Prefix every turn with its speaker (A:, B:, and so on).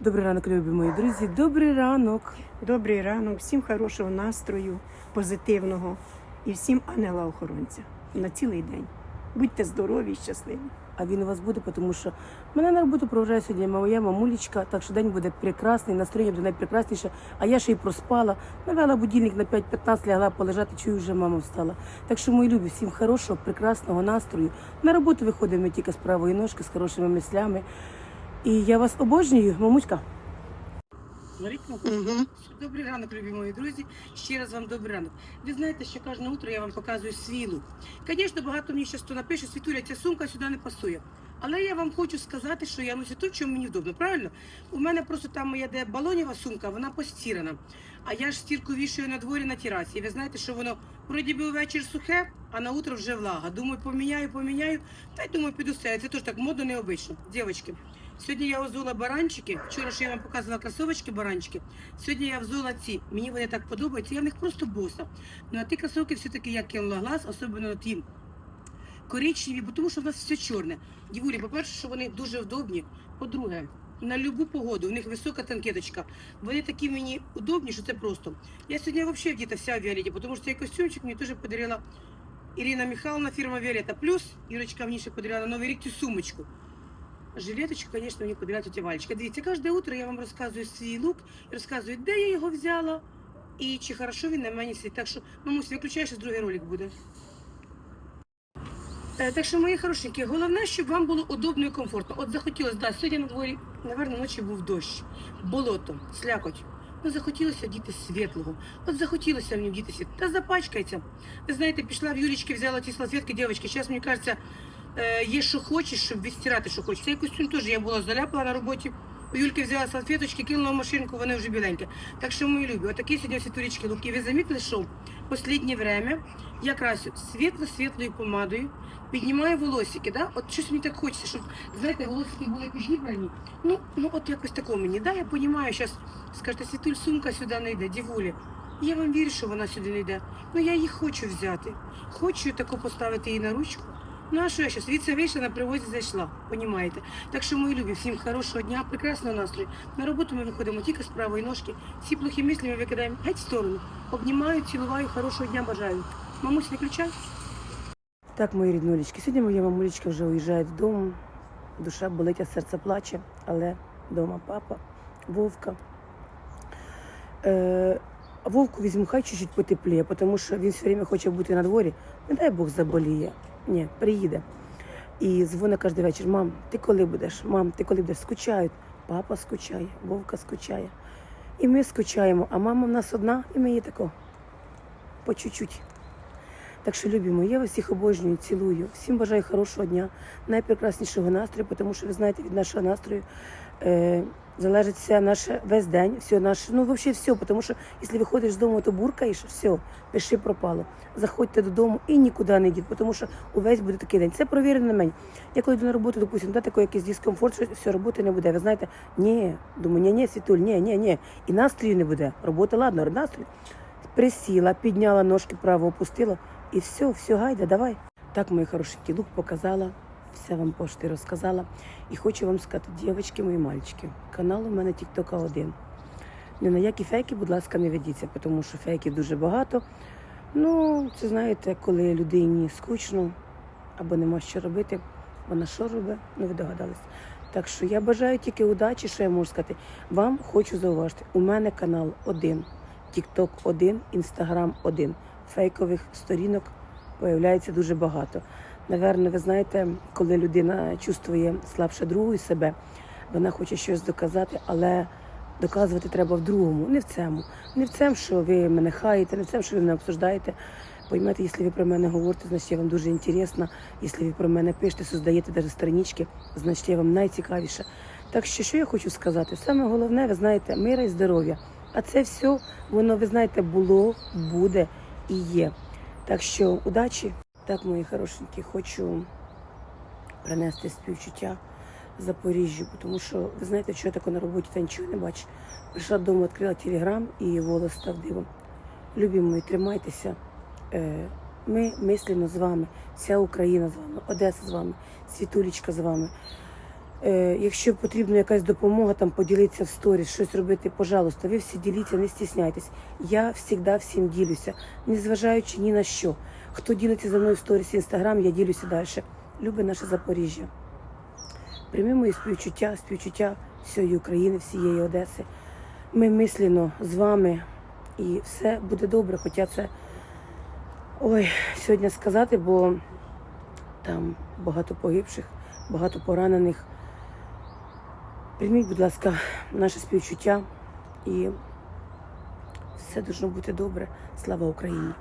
A: Добрий ранок, любі мої друзі. Добрий ранок.
B: Добрий ранок, всім хорошого настрою, позитивного і всім ангела-охоронця на цілий день. Будьте здорові і щасливі.
A: А він у вас буде, тому що мене на роботу проважає сьогодні моя мамулечка, так що день буде прекрасний, настроєння буде найпрекрасніше. А я ще й проспала. Навела будильник на 5.15, лягла полежати, чую, вже мама встала. Так що, мої любі, всім хорошого, прекрасного настрою. На роботу виходимо тільки з правої ножки, з хорошими мислями. І я вас обожнюю, мамуська. Добрий ранок, любі мої друзі. Ще раз вам добрий ранок. Ви знаєте, що кожне утро я вам показую свілу. Звісно, багато мені хто напише, Світуля, ця сумка сюди не пасує. Але я вам хочу сказати, що я ношу те, в чому мені вдобно. Правильно? У мене просто там моя де балонєва сумка, вона постірана. А я ж стірку вішаю на дворі на терасі. І ви знаєте, що воно вроді би увечір сухе, а на утро вже влага. Думаю, поміняю, поміняю. Та й думаю, піду все. Це теж так модно необично. Дівчатки, Сьогодні я озула баранчики. Вчора ж я вам показувала кросовочки баранчики. Сьогодні я взула ці. Мені вони так подобаються. Я в них просто боса. Ну а ті кросовки все-таки я кинула глаз, особливо ті коричневі, бо тому що в нас все чорне. Дівулі, по-перше, що вони дуже вдобні. По-друге, на любу погоду, в них висока танкеточка. Вони такі мені удобні, що це просто. Я сьогодні взагалі вдіта вся в Віолеті, тому що цей костюмчик мені теж подарила Ірина Михайловна, фірма Віолета. Плюс Ірочка мені ще подарила на новий рік цю сумочку. Жилеточку, конечно, мені подарила тетя Валечка. Дивіться, кожне утро я вам розказую свій лук, розказую, де я його взяла і чи хорошо він на мені сидить. Так що, мамусь, виключай, що другий ролик буде. Е, Так що, мої хорошенькі, головне, щоб вам було удобно і комфортно. От захотілося, да, сьогодні на дворі, напевно, ночі був дощ, болото, слякоть. Ну, захотілося діти світлого. От захотілося мені діти світло. Та запачкається. Ви знаєте, пішла в Юлічки, взяла ті салфетки, дівчатки. Зараз, мені кажеться, є що хочеш, щоб відстирати, що хочеш. Цей костюм теж я була заляпала на роботі. У Юльки взяла салфеточки, кинула в машинку, вони вже біленькі. Так що, мої любі, отакі сьогодні світулічки луки. Ви замітили, що в останнє время я красю світло-світлою помадою, піднімаю волосики, да? От щось мені так хочеться, щоб, знаєте, волосики були підібрані. Ну, ну от якось такого мені. Да, я розумію, зараз скажете, світуль сумка сюди не йде, дівулі. Я вам вірю, що вона сюди не йде. Ну я її хочу взяти. Хочу таку поставити її на ручку. Ну а що я зараз? Від вийшла, на привозі зайшла, понімаєте? Так що, мої любі, всім хорошого дня, прекрасного настрою. На роботу ми виходимо тільки з правої ножки. Всі плохі мислі ми викидаємо геть в сторону. Обнімаю, цілуваю, хорошого дня бажаю. Мамусь, виключай. Так, мої ріднулечки, сьогодні моя мамулечка вже уїжджає додому. Душа болить, а серце плаче, але вдома папа, Вовка. Е, Вовку візьму, хай чуть-чуть потепліє, тому що він все время хоче бути на дворі. Не дай Бог заболіє. Ні, приїде. І дзвонить кожен вечір: мам, ти коли будеш? Мам, ти коли будеш? Скучають. Папа скучає, Вовка скучає. І ми скучаємо, а мама в нас одна, і ми її тако по чуть-чуть. Так що любимо, я вас всіх обожнюю, цілую. Всім бажаю хорошого дня, найпрекраснішого настрою, тому що ви знаєте, від нашого настрою е, залежить все наше весь день, все наше, ну взагалі все, тому що якщо виходиш з дому, то буркаєш, все, пиши пропало. Заходьте додому і нікуди не йдіть, тому що увесь буде такий день. Це провірено на мене. Я коли йду на роботу, допустимо, да, такий якийсь дискомфорт, що все, роботи не буде. Ви знаєте, ні, думаю, ні, ні, Світуль, ні, ні, ні. І настрою не буде. Робота, ладно, настрій. Присіла, підняла ножки право, опустила, і все, все, гайда, давай. Так, мої хорошенькі, лук показала, все вам пошти розказала. І хочу вам сказати, дівчатки мої мальчики, канал у мене Тіктока один. Ні на які фейки, будь ласка, не ведіться, тому що фейків дуже багато. Ну, це знаєте, коли людині скучно або нема що робити, вона що робить, ну ви догадались. Так що я бажаю тільки удачі, що я можу сказати. Вам хочу зауважити, у мене канал один, Тікток один, Інстаграм один. Фейкових сторінок появляється дуже багато. Наверно, ви знаєте, коли людина чувствує слабше другу себе, вона хоче щось доказати, але доказувати треба в другому, не в цьому. Не в цьому, що ви мене хаєте, не в цьому, що ви мене обсуждаєте. Поймете, якщо ви про мене говорите, значить я вам дуже інтересна. Якщо ви про мене пишете, создаєте навіть странички, значить я вам найцікавіше. Так що, що я хочу сказати? Саме головне, ви знаєте, мира і здоров'я. А це все, воно, ви знаєте, було, буде і є. Так що удачі. Так, мої хорошенькі, хочу принести співчуття Запоріжжю, тому що ви знаєте, що я таке на роботі та нічого не бачу. Прийшла додому, відкрила телеграм і волос став дивом. Любі мої, тримайтеся. Е, Ми мислимо з вами, вся Україна з вами, Одеса з вами, Світулічка з вами. Е, якщо потрібна якась допомога, там поділитися в сторіс, щось робити, пожалуйста, ви всі діліться, не стісняйтесь. Я завжди всім ділюся, незважаючи ні на що. Хто ділиться за мною в сторіс інстаграм, я ділюся далі. Любить наше Запоріжжя. Прийми мої співчуття, співчуття всієї України, всієї Одеси. Ми мислено з вами і все буде добре, хоча це ой, сьогодні сказати, бо там багато погибших, багато поранених. Прийміть, будь ласка, наше співчуття і все должно бути добре. Слава Україні!